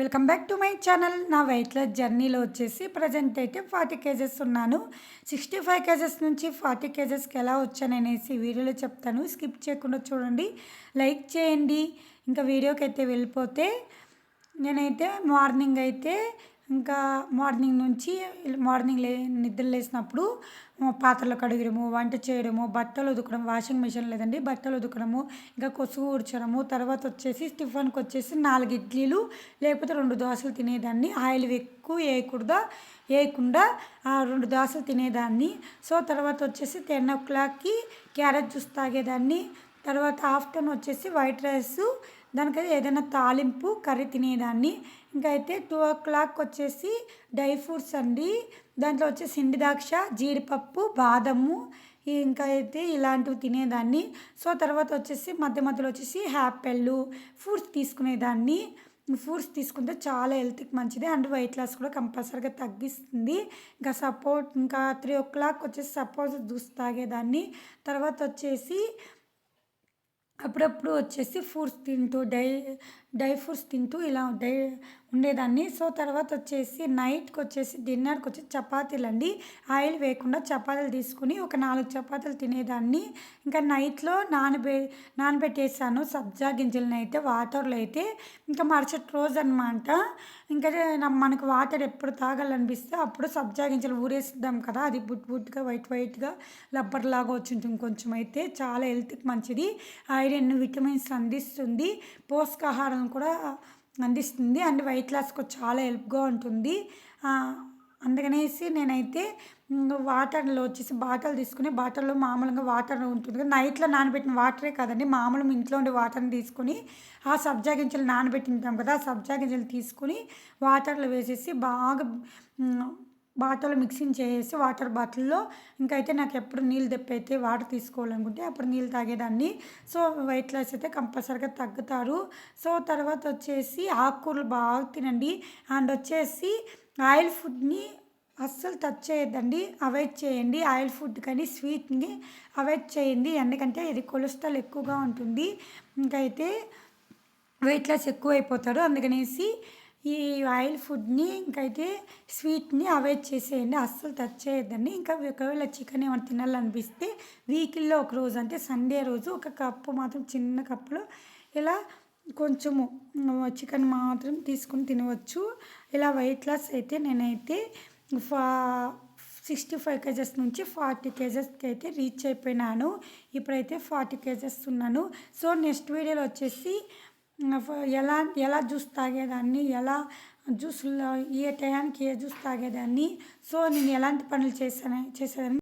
Welcome back to my channel నా weight loss జర్నీలో వచ్చేసి ప్రజెంట్ అయితే ఫార్టీ కేజెస్ ఉన్నాను. సిక్స్టీ ఫైవ్ కేజెస్ నుంచి ఫార్టీ కేజెస్కి ఎలా వచ్చాను అనేసి వీడియోలో చెప్తాను. స్కిప్ చేయకుండా చూడండి. లైక్ చేయండి. ఇంకా వీడియోకి అయితే వెళ్ళిపోతే నేనైతే మార్నింగ్ అయితే ఇంకా మార్నింగ్ నుంచి మార్నింగ్ లే నిద్ర లేసినప్పుడు పాత్రలు కడగడము వంట చేయడము బట్టలు ఉదకడం వాషింగ్ మిషన్ లేదండి బట్టలు ఉదకడము ఇంకా కొసుగు ఊడ్చడము తర్వాత వచ్చేసి టిఫిన్కి వచ్చేసి నాలుగు ఇడ్లీలు లేకపోతే రెండు దోశలు తినేదాన్ని ఆయిల్ ఎక్కువ వేయకూడదా వేయకుండా ఆ రెండు దోశలు తినేదాన్ని. సో తర్వాత వచ్చేసి టెన్ ఓ క్లాక్కి క్యారెట్ జ్యూస్ తాగేదాన్ని. తర్వాత ఆఫ్టర్నూన్ వచ్చేసి వైట్ రైస్ దానికైతే ఏదైనా తాలింపు కర్రీ తినేదాన్ని. ఇంకా అయితే టూ ఓ క్లాక్ వచ్చేసి డ్రై ఫ్రూట్స్ అండి. దాంట్లో వచ్చేసి ఎండి ద్రాక్ష జీడిపప్పు బాదము ఇంకా అయితే ఇలాంటివి తినేదాన్ని. సో తర్వాత వచ్చేసి మధ్య మధ్యలో వచ్చేసి హ్యాపెళ్ళు ఫ్రూట్స్ తీసుకునేదాన్ని. ఫ్రూట్స్ తీసుకుంటే చాలా హెల్త్కి మంచిది అండ్ వెయిట్ లాస్ కూడా కంపల్సరీగా తగ్గిస్తుంది. ఇంకా సపోర్ట్ ఇంకా త్రీ ఓ క్లాక్ వచ్చేసి సపోజ్ జ్యూస్ తాగేదాన్ని. తర్వాత వచ్చేసి అప్పుడప్పుడు వచ్చేసి ఫ్రూట్స్ తింటూ డై డ్రై ఫ్రూట్స్ తింటూ ఇలా డై ఉండేదాన్ని. సో తర్వాత వచ్చేసి నైట్కి వచ్చేసి డిన్నర్కి వచ్చి చపాతీలు అండి. ఆయిల్ వేయకుండా చపాతీలు తీసుకుని ఒక నాలుగు చపాతీలు తినేదాన్ని. ఇంకా నైట్లో నానబె నానబెట్టేసాను సబ్జా గింజలను అయితే వాటర్లో అయితే. ఇంకా మరుసటి రోజు అనమాట ఇంకా మనకు వాటర్ ఎప్పుడు తాగాలనిపిస్తే అప్పుడు సబ్జా గింజలు ఊరేసిద్దాం కదా. అది బుట్ బుట్గా వైట్ వైట్గా లబ్బర్లాగా వచ్చింటుంది కొంచెం అయితే. చాలా హెల్త్కి మంచిది. ఐరన్ విటమిన్స్ అందిస్తుంది. పోషకాహారం కూడా అందిస్తుంది. అండ్ వెయిట్ లాస్కి చాలా హెల్ప్గా ఉంటుంది. అందుకనేసి నేనైతే వాటర్లో వచ్చేసి బాటలు తీసుకుని బాటల్లో మామూలుగా వాటర్ ఉంటుంది నైట్లో నానబెట్టిన వాటరే కదండి మామూలు ఇంట్లో ఉండే వాటర్ని తీసుకొని ఆ సబ్జా గింజలు నానబెట్టింటాం కదా ఆ సబ్జా గింజలు తీసుకుని వాటర్లో వేసేసి బాగా బాటలు మిక్సింగ్ చేసేసి వాటర్ బాటిల్లో ఇంకైతే అయితే నాకు ఎప్పుడు నీళ్ళు తెప్పైతే వాటర్ తీసుకోవాలనుకుంటే అప్పుడు నీళ్ళు తాగేదాన్ని. సో వెయిట్ లాస్ అయితే కంపల్సరీగా తగ్గుతారు. సో తర్వాత వచ్చేసి ఆకుకూరలు బాగా తినండి. అండ్ వచ్చేసి ఆయిల్ ఫుడ్ని అస్సలు టచ్ చేయొద్దండి. అవాయిడ్ చేయండి. ఆయిల్ ఫుడ్ కానీ స్వీట్ని అవాయిడ్ చేయండి. ఎందుకంటే ఇది కొలెస్ట్రాల్ ఎక్కువగా ఉంటుంది. ఇంకైతే వెయిట్ లాస్ ఎక్కువ అయిపోతారు అందుకనేసి ఈ ఆయిల్ ఫుడ్ని ఇంకైతే స్వీట్ని అవాయిడ్ చేసేయండి. అస్సలు టచ్ చేయొద్దండి. ఇంకా ఒకవేళ చికెన్ ఏమైనా తినాలనిపిస్తే వీక్లో ఒక రోజు అంటే సండే రోజు ఒక కప్పు మాత్రం చిన్న కప్పులో ఇలా కొంచెము చికెన్ మాత్రం తీసుకుని తినవచ్చు. ఇలా వెయిట్ లాస్ అయితే నేనైతే ఫా సిక్స్టీ ఫైవ్ కేజెస్ నుంచి ఫార్టీ కేజెస్కి అయితే రీచ్ అయిపోయినాను. ఇప్పుడైతే ఫార్టీ కేజెస్ ఉన్నాను. సో నెక్స్ట్ వీడియోలో వచ్చేసి ఎలా ఎలా జ్యూస్ తాగేదాన్ని ఎలా జ్యూస్లో ఏ టయానికి ఏ జ్యూస్ తాగేదాన్ని సో నేను ఎలాంటి పనులు చేశాను చేసేదాన్ని